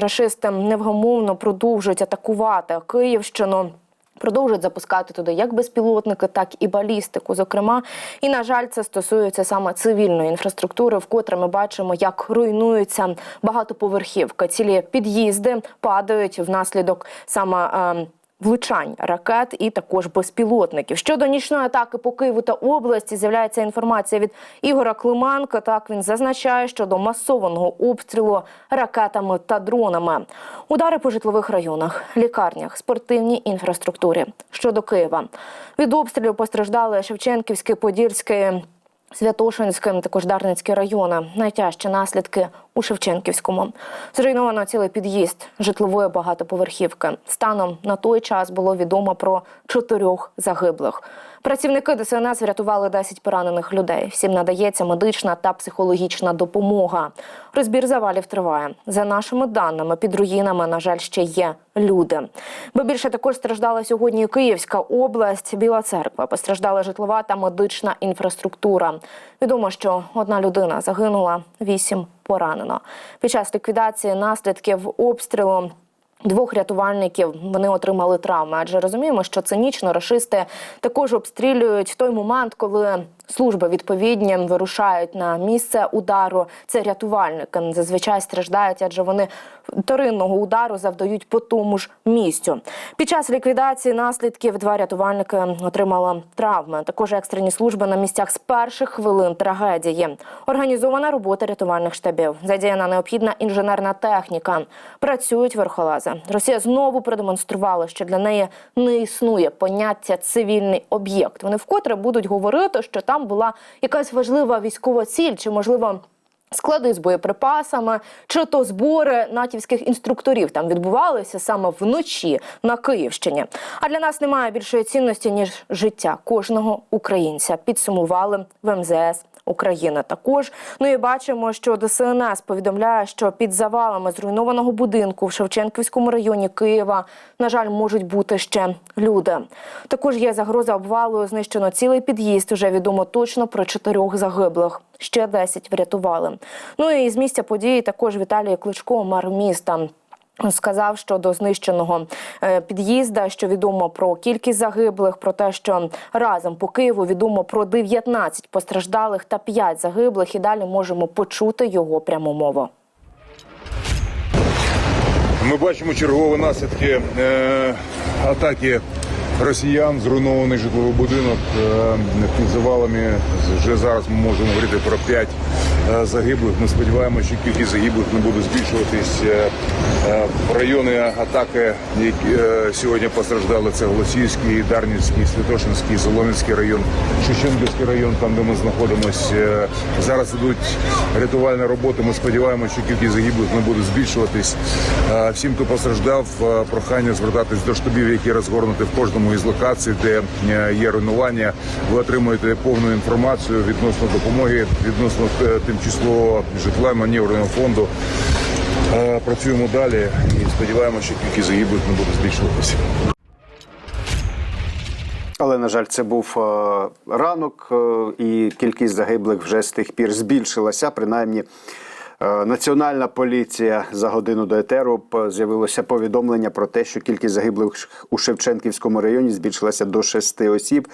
Рашисти невгомовно продовжують атакувати Київщину. Продовжують запускати туди як безпілотники, так і балістику. Зокрема, і на жаль, це стосується саме цивільної інфраструктури, вкотре ми бачимо, як руйнуються багатоповерхівки. Цілі під'їзди падають внаслідок саме. Влучань ракет і також безпілотників щодо нічної атаки по Києву та області з'являється інформація від Ігора Клименка. Так він зазначає щодо масованого обстрілу ракетами та дронами. Удари по житлових районах, лікарнях, спортивній інфраструктурі. Щодо Києва від обстрілів постраждали Шевченківський, Подільський. Святошинським, також Дарницькі райони. Найтяжчі наслідки у Шевченківському. Зруйновано цілий під'їзд житлової багатоповерхівки. Станом на той час було відомо про чотирьох загиблих. Працівники ДСНС врятували 10 поранених людей. Всім надається медична та психологічна допомога. Розбір завалів триває. За нашими даними, під руїнами, на жаль, ще є люди. Бо більше також страждала сьогодні Київська область, Біла церква. Постраждала житлова та медична інфраструктура. Відомо, що одна людина загинула, вісім поранено. Під час ліквідації наслідків обстрілу. Двох рятувальників вони отримали травми, адже розуміємо, що цинічно рашисти також обстрілюють в той момент, коли служби відповідні вирушають на місце удару. Це рятувальники зазвичай страждають, адже вони вторинного удару завдають по тому ж місцю. Під час ліквідації наслідків два рятувальники отримали травми. Також екстрені служби на місцях з перших хвилин трагедії. Організована робота рятувальних штабів. Задіяна необхідна інженерна техніка. Працюють верхолази. Росія знову продемонструвала, що для неї не існує поняття цивільний об'єкт. Вони вкотре будуть говорити, що там була якась важлива військова ціль, чи можливо. Склади з боєприпасами, чи то збори натівських інструкторів там відбувалися саме вночі на Київщині. А для нас немає більшої цінності ніж життя кожного українця. Підсумували в МЗС України. Також ну і бачимо, що ДСНС повідомляє, що під завалами зруйнованого будинку в Шевченківському районі Києва на жаль можуть бути ще люди. Також є загроза обвалу. Знищено цілий під'їзд. Уже відомо точно про чотирьох загиблих. Ще 10 врятували. Ну і з місця події також Віталій Кличко, мер міста. Сказав щодо знищеного е, під'їзда, що відомо про кількість загиблих, про те, що разом по Києву відомо про 19 постраждалих та 5 загиблих. І далі можемо почути його пряму. Ми бачимо чергові наслідки е, атаки росіян, зруйнований житловий будинок е, під завалами. Вже зараз ми можемо говорити про 5 е, загиблих. Ми сподіваємося, що кількість загиблих не буде збільшуватись. Е, е, райони атаки, які е, сьогодні постраждали, це Голосіївський, Дарнівський, Святошинський, Солом'янський район, Шевченківський район, там де ми знаходимося. Е, Зараз ідуть рятувальні роботи. Ми сподіваємося, що кількість загиблих не буде збільшуватись. Е, Всім, хто постраждав, е, прохання звертатись до штабів, які розгорнуті в кожному із локацій, де е, є руйнування. Ви отримуєте повну інформацію відносно допомоги, відносно е, тимчасового житла маневреного фонду. Е, Працюємо далі і сподіваємося, що кількість загиблих не буде збільшуватися. Але на жаль, це був е, ранок, е, і кількість загиблих вже з тих пір збільшилася. Принаймні, Національна поліція за годину до етеру з'явилося повідомлення про те, що кількість загиблих у Шевченківському районі збільшилася до шести осіб.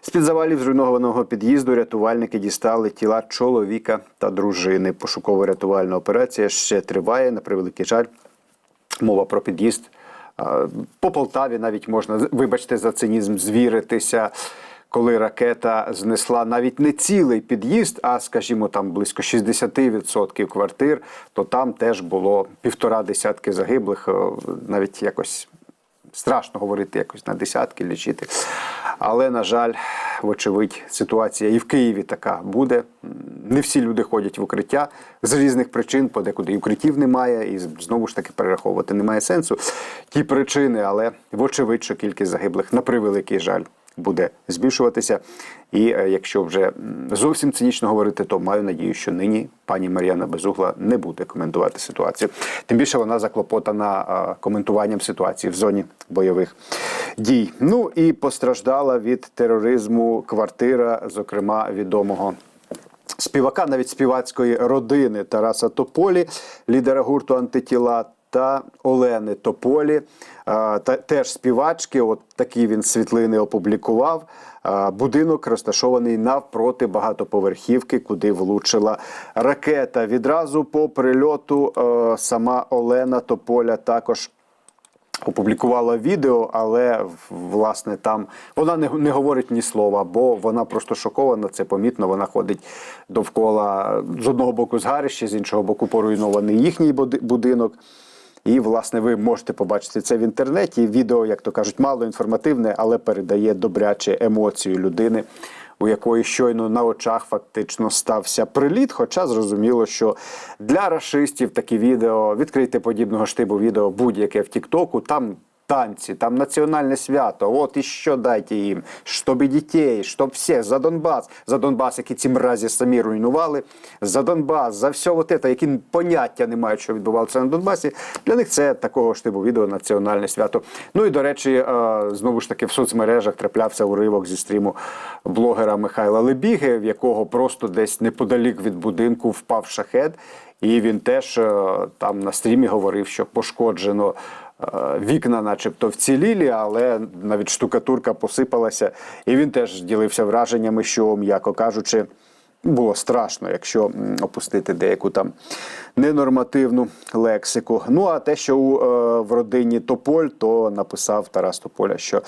З під завалів зруйнованого під'їзду рятувальники дістали тіла чоловіка та дружини. Пошуково-рятувальна операція ще триває. На превеликий жаль, мова про під'їзд. По Полтаві навіть можна, вибачте за цинізм, звіритися, коли ракета знесла навіть не цілий під'їзд, а, скажімо, там близько 60% квартир, то там теж було півтора десятки загиблих, навіть якось страшно говорити якось на десятки лічити. Але, на жаль, вочевидь, ситуація і в Києві така буде. Не всі люди ходять в укриття з різних причин, подекуди і укриттів немає, і знову ж таки перераховувати немає сенсу. Ті причини, але вочевидь, що кількість загиблих на превеликий жаль буде збільшуватися. І е, якщо вже зовсім цинічно говорити, то маю надію, що нині пані Мар'яна Безугла не буде коментувати ситуацію. Тим більше вона заклопотана е, коментуванням ситуації в зоні бойових дій. Ну і постраждала від тероризму квартира, зокрема відомого. Співака навіть співацької родини Тараса Тополі, лідера гурту антитіла та Олени Тополі, та теж співачки. От такі він світлини опублікував. Будинок розташований навпроти багатоповерхівки, куди влучила ракета. Відразу по прильоту е, сама Олена Тополя також опублікувала відео, але власне там вона не, не говорить ні слова, бо вона просто шокована. Це помітно. Вона ходить довкола з одного боку згарище, з іншого боку, поруйнований їхній будинок. І, власне, ви можете побачити це в інтернеті. Відео, як то кажуть, мало інформативне, але передає добряче емоцію людини, у якої щойно на очах фактично стався приліт. Хоча зрозуміло, що для расистів такі відео, відкрийте подібного штибу відео будь-яке в Тіктоку, там. Танці, там національне свято. От і що дайте їм, щоб і дітей, щоб всіх за Донбас, за Донбас, які ці мразі самі руйнували, за Донбас, за все от це, які поняття не мають, що відбувалося на Донбасі. Для них це такого ж типу відео національне свято. Ну і до речі, е, знову ж таки в соцмережах траплявся уривок зі стріму блогера Михайла Лебіги, в якого просто десь неподалік від будинку впав шахет, і він теж е, там на стрімі говорив, що пошкоджено. Е, Вікна, начебто, вцілілі, але навіть штукатурка посипалася, і він теж ділився враженнями, що, м'яко кажучи, було страшно, якщо опустити деяку там ненормативну лексику. Ну а те, що у, е, в родині Тополь, то написав Тарас Тополя, що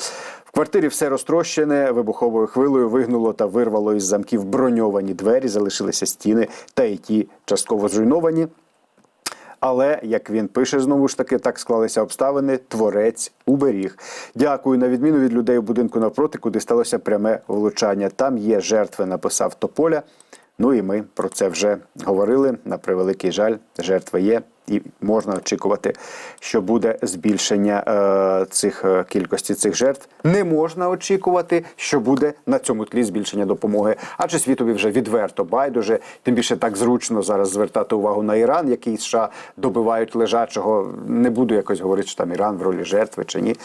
в квартирі все розтрощене, вибуховою хвилею вигнуло та вирвало із замків броньовані двері, залишилися стіни, та й ті частково зруйновані. Але як він пише, знову ж таки, так склалися обставини. Творець уберіг. Дякую на відміну від людей у будинку навпроти, куди сталося пряме влучання. Там є жертви, написав Тополя. Ну і ми про це вже говорили. На превеликий жаль, жертви є, і можна очікувати, що буде збільшення е, цих е, кількості цих жертв. Не можна очікувати, що буде на цьому тлі збільшення допомоги. Адже світові вже відверто байдуже. Тим більше так зручно зараз звертати увагу на Іран, який США добивають лежачого. Не буду якось говорити, що там Іран в ролі жертви чи ні.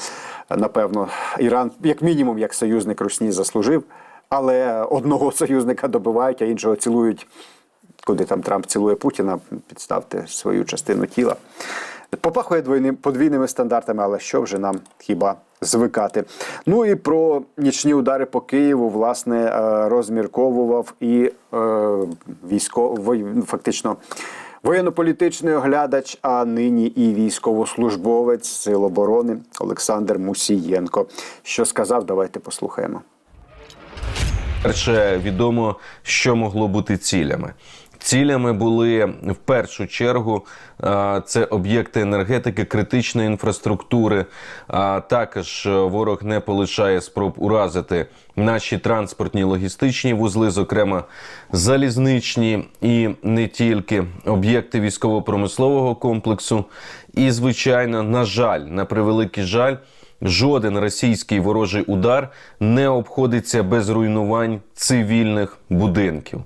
Напевно, Іран, як мінімум, як союзник Русні заслужив. Але одного союзника добивають, а іншого цілують куди там Трамп цілує Путіна, підставте свою частину тіла. Попахує двойним подвійними стандартами, але що вже нам хіба звикати? Ну і про нічні удари по Києву, власне, е, розмірковував і е, військовий, фактично. Воєнно-політичний оглядач, а нині і військовослужбовець Сил оборони Олександр Мусієнко. Що сказав, давайте послухаємо. Перше відомо, що могло бути цілями. Цілями були в першу чергу е, це об'єкти енергетики, критичної інфраструктури. А також е, ворог не полишає спроб уразити наші транспортні логістичні вузли, зокрема залізничні і не тільки об'єкти військово-промислового комплексу. І, звичайно, на жаль, на превеликий жаль. Жоден російський ворожий удар не обходиться без руйнувань цивільних будинків.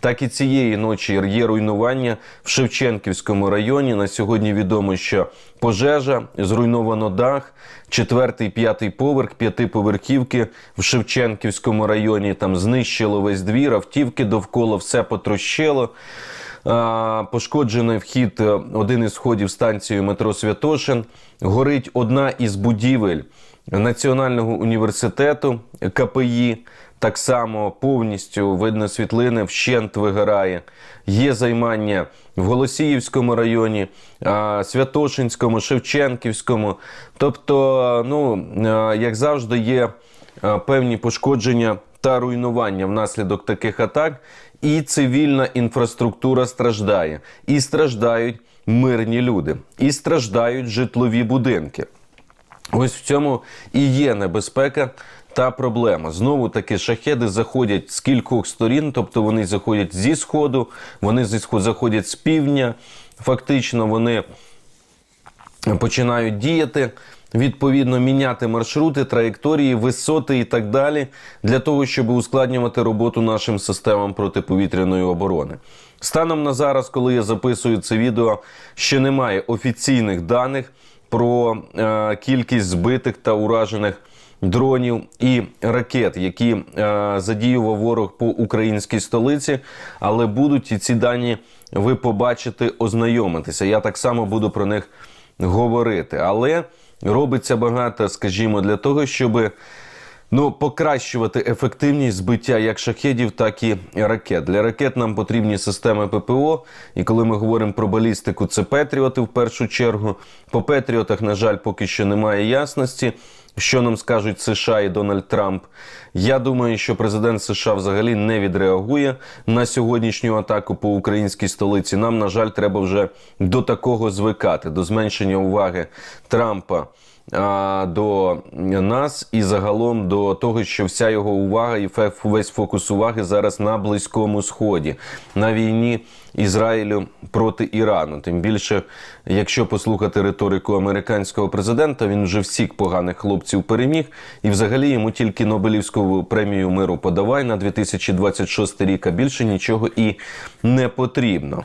Так і цієї ночі є руйнування в Шевченківському районі. На сьогодні відомо, що пожежа зруйновано дах, четвертий, п'ятий поверх п'ятиповерхівки в Шевченківському районі. Там знищило весь двір, автівки довкола все потрощило. Пошкоджений вхід е, один із входів станції метро Святошин. Горить одна із будівель Національного університету КПІ. Так само повністю видно світлини, вщент вигорає. Є займання в Голосіївському районі, Святошинському, Шевченківському. Тобто, ну як завжди, є певні пошкодження та руйнування внаслідок таких атак, і цивільна інфраструктура страждає, і страждають мирні люди, і страждають житлові будинки. Ось в цьому і є небезпека та проблема. Знову таки шахеди заходять з кількох сторін, тобто вони заходять зі сходу, вони зі сходу заходять з півдня. Фактично вони починають діяти. Відповідно, міняти маршрути, траєкторії, висоти і так далі, для того, щоб ускладнювати роботу нашим системам протиповітряної оборони. Станом на зараз, коли я записую це відео, ще немає офіційних даних про е, кількість збитих та уражених дронів і ракет, які е, задіював ворог по українській столиці, але будуть і ці дані ви побачите, ознайомитися. Я так само буду про них говорити. Але робиться багато, скажімо, для того, щоб ну, покращувати ефективність збиття як шахедів, так і ракет. Для ракет нам потрібні системи ППО. І коли ми говоримо про балістику, це Петріоти в першу чергу. По Петріотах, на жаль, поки що немає ясності. Що нам скажуть США і Дональд Трамп? Я думаю, що президент США взагалі не відреагує на сьогоднішню атаку по українській столиці. Нам, на жаль, треба вже до такого звикати, до зменшення уваги Трампа до нас і загалом до того, що вся його увага і весь фокус уваги зараз на Близькому Сході, на війні Ізраїлю проти Ірану. Тим більше, якщо послухати риторику американського президента, він вже всіх поганих хлопців переміг, і взагалі йому тільки Нобелівську премію миру подавай на 2026 рік, а більше нічого і не потрібно.